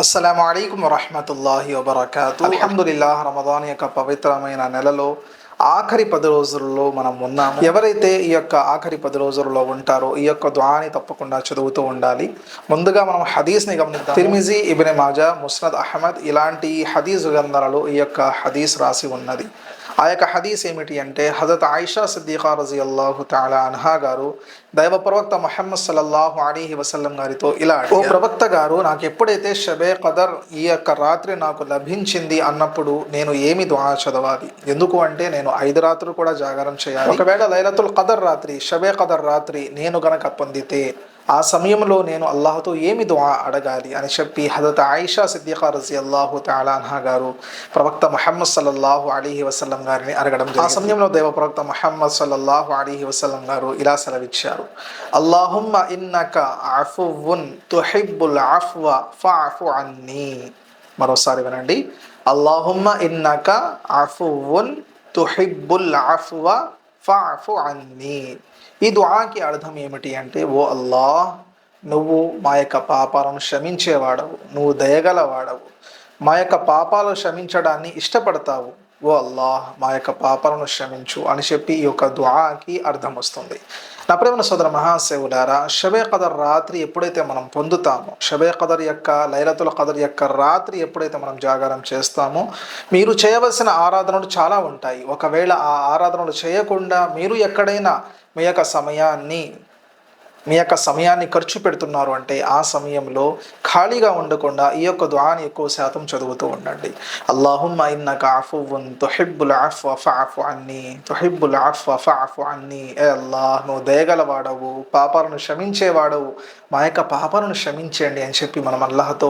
అస్సలం అయికం వరహమతుల్లాహి వబర్కాతు. అల్హమ్దుల్లాహ్ రమదాన్ యొక్క పవిత్రమైన నెలలో ఆఖరి పది రోజుల్లో మనం ఉన్నాము. ఎవరైతే ఈ యొక్క ఆఖరి పది రోజుల్లో ఉంటారో ఈ యొక్క దుఆని తప్పకుండా చదువుతూ ఉండాలి. ముందుగా మనం హదీస్ని గమనిద్దాం తిర్మిజీ ఇబిన్ మాజా ముస్నద్ అహ్మద్ ఇలాంటి హదీస్ గ్రంథాలలో ఈ యొక్క హదీస్ రాసి ఉన్నది. ఆ యొక్క హదీస్ ఏమిటి అంటే హజరత్ ఆయిషా సిద్దిఖా రజీ అల్లాహు తాలా అన్హా గారు దైవ ప్రవక్త మొహమ్మద్ సల్లల్లాహు అలీహి వసల్లం గారితో ఇలా ఓ ప్రవక్త గారు నాకు ఎప్పుడైతే షబే కదర్ ఈ యొక్క రాత్రి నాకు లభించింది అన్నప్పుడు నేను ఏమి దుఆ చదవాలి? ఎందుకు అంటే నేను ఐదు రాత్రులు కూడా జాగారం చేయాలి. ఒకవేళ లైలతుల్ కదర్ రాత్రి షబే కదర్ రాత్రి నేను గనక పొందితే ఆ సమయంలో నేను అల్లాహతో ఏమి దుఆ అడగాలి అని చెప్పి హజరత్ ఆయిషా సిద్దిఖా రజీ అల్లాహు తాలాన్హా గారు ప్రవక్త మహమ్మద్ సల్లల్లాహు అలీహి వసల్లం గారిని అడగడం. ఆ సమయంలో దేవ ప్రవక్త మహమ్మద్ సల్లల్లాహు అలీహి వసల్లం గారు ఇలా సెలవిచ్చారు. అల్లాహుమ్మ ఇన్నక అఫువున్ తుహిబ్బుల్ అఫ్వ ఫఅఫు అన్నీ. మరోసారి వినండి. అల్లాహుమ్మ ఇన్నక అఫువున్ తుహిబ్బుల్ అఫ్వ ఫాఫు అన్నీ. ఈ దుఆకి అర్థం ఏమిటి అంటే ఓ అల్లా నువ్వు మా యొక్క పాపాలను క్షమించేవాడవు నువ్వు దయగలవాడవు. మా యొక్క పాపాలు క్షమించడాన్ని ఇష్టపడతావు. ఓ అల్లాహ్ మా యొక్క పాపాలను క్షమించు అని చెప్పి ఈ యొక్క దుఆకి అర్థం వస్తుంది. నా ప్రేమ సోదర మహాసేవులారా షబే కదర్ రాత్రి ఎప్పుడైతే మనం పొందుతామో షబే కదర్ యొక్క లైలతుల కదర్ యొక్క రాత్రి ఎప్పుడైతే మనం జాగారం చేస్తామో మీరు చేయవలసిన ఆరాధనలు చాలా ఉంటాయి. ఒకవేళ ఆ ఆరాధనలు చేయకుండా మీరు ఎక్కడైనా మీ యొక్క సమయాన్ని మీ యొక్క సమయాన్ని ఖర్చు పెడుతున్నారు అంటే ఆ సమయంలో ఖాళీగా ఉండకుండా ఈ యొక్క దుఆని ఎక్కువ శాతం చదువుతూ ఉండండి. అల్లాహుమ్మ ఇన్నక అఫువున్ తుహిబ్బుల్ ఆఫ్ ఫఅఫు అన్ని తుహిబ్బుల్ ఆఫ్ ఫఅఫు అన్ని. ఏ అల్లాహ్ నువ్వు దయగలవాడవు పాపాలను క్షమించేవాడవు. మా యొక్క పాపాలను క్షమించండి అని చెప్పి మనం అల్లాహతో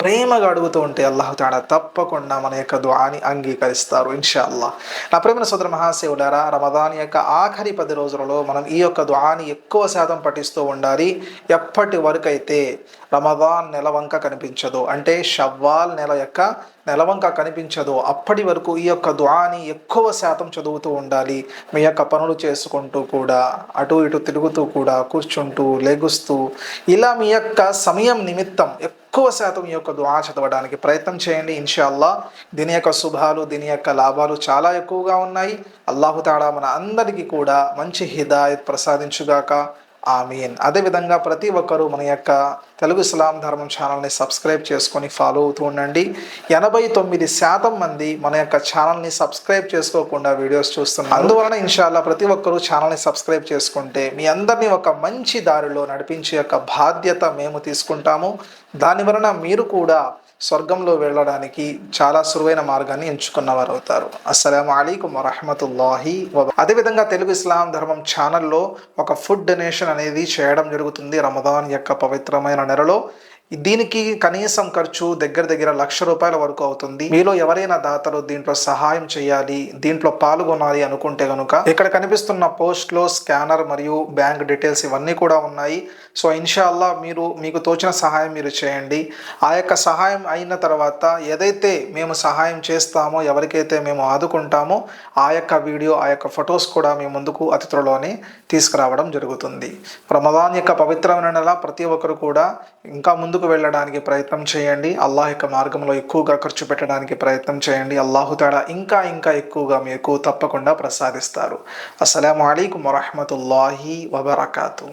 ప్రేమగా అడుగుతూ ఉంటే అల్లాహ్ తాడా తప్పకుండా మన యొక్క దుఆని అంగీకరిస్తారు ఇన్షాల్లా నా ప్రేమ సోదర మహాశివుడారా రమదాన్ యొక్క ఆఖరి పది రోజులలో మనం ఈ యొక్క దుఆని ఎక్కువ శాతం పఠిస్తూ ఉండాలి. ఎప్పటి వరకైతే రమదాన్ నెలవంక కనిపించదు అంటే షవ్వాల్ నెల యొక్క నెలవంక కనిపించదు అప్పటి వరకు ఈ యొక్క దుఆని ఎక్కువ శాతం చదువుతూ ఉండాలి. మీ యొక్క పనులు చేసుకుంటూ కూడా అటు ఇటు తిరుగుతూ కూడా కూర్చుంటూ లెగుస్తూ ఇలా మీ యొక్క సమయం నిమిత్తం ఎక్కువ శాతం ఈ యొక్క దుఆ చదవడానికి ప్రయత్నం చేయండి. ఇన్షాల్లా దీని యొక్క శుభాలు దీని యొక్క లాభాలు చాలా ఎక్కువగా ఉన్నాయి. అల్లాహు తాడా మన అందరికీ కూడా మంచి హిదాయత్ ప్రసాదించుగాక. ఆమెన్. అదేవిధంగా ప్రతి ఒక్కరూ మన యొక్క తెలుగు ఇస్లాం ధర్మం ఛానల్ని సబ్స్క్రైబ్ చేసుకొని ఫాలో అవుతూ ఉండండి. ఎనభై తొమ్మిది శాతం మంది మన యొక్క ఛానల్ని సబ్స్క్రైబ్ చేసుకోకుండా వీడియోస్ చూస్తున్నారు. అందువలన ఇన్షాల్లా ప్రతి ఒక్కరూ ఛానల్ని సబ్స్క్రైబ్ చేసుకుంటే మీ అందరినీ ఒక మంచి దారిలో నడిపించే యొక్క బాధ్యత మేము తీసుకుంటాము. దాని వలన మీరు కూడా స్వర్గంలో వెళ్ళడానికి చాలా సులువైన మార్గాన్ని ఎంచుకున్నవారు అవుతారు. అస్సలం అలీకం వరహమతుల్లాహి అదేవిధంగా తెలుగు ఇస్లాం ధర్మం ఛానల్లో ఒక ఫుడ్ డొనేషన్ అనేది చేయడం జరుగుతుంది. రమదాన్ యొక్క పవిత్రమైన నెలలో దీనికి కనీసం ఖర్చు దగ్గర దగ్గర లక్ష రూపాయల వరకు అవుతుంది. మీలో ఎవరైనా దాతలు దీంట్లో సహాయం చేయాలి దీంట్లో పాల్గొనాలి అనుకుంటే కనుక ఇక్కడ కనిపిస్తున్న పోస్ట్లో స్కానర్ మరియు బ్యాంక్ డీటెయిల్స్ ఇవన్నీ కూడా ఉన్నాయి. సో ఇన్షాల్లా మీరు మీకు తోచిన సహాయం మీరు చేయండి. ఆ యొక్క సహాయం అయిన తర్వాత ఏదైతే మేము సహాయం చేస్తామో ఎవరికైతే మేము ఆదుకుంటామో ఆ యొక్క వీడియో ఆ యొక్క ఫొటోస్ కూడా మీ ముందుకు అతి త్వరలోనే తీసుకురావడం జరుగుతుంది. రమదాన్ యొక్క పవిత్రమైన నెల ప్రతి ఒక్కరు కూడా ఇంకా ముందు ముందుకు వెళ్ళడానికి ప్రయత్నం చేయండి. అల్లాహ్ యొక్క మార్గంలో ఎక్కువగా ఖర్చు పెట్టడానికి ప్రయత్నం చేయండి. అల్లాహు తేడా ఇంకా ఇంకా ఎక్కువగా మీకు తప్పకుండా ప్రసాదిస్తారు. అస్సలం అయికం వరహమతుల్లాహి వబర్కాతూ.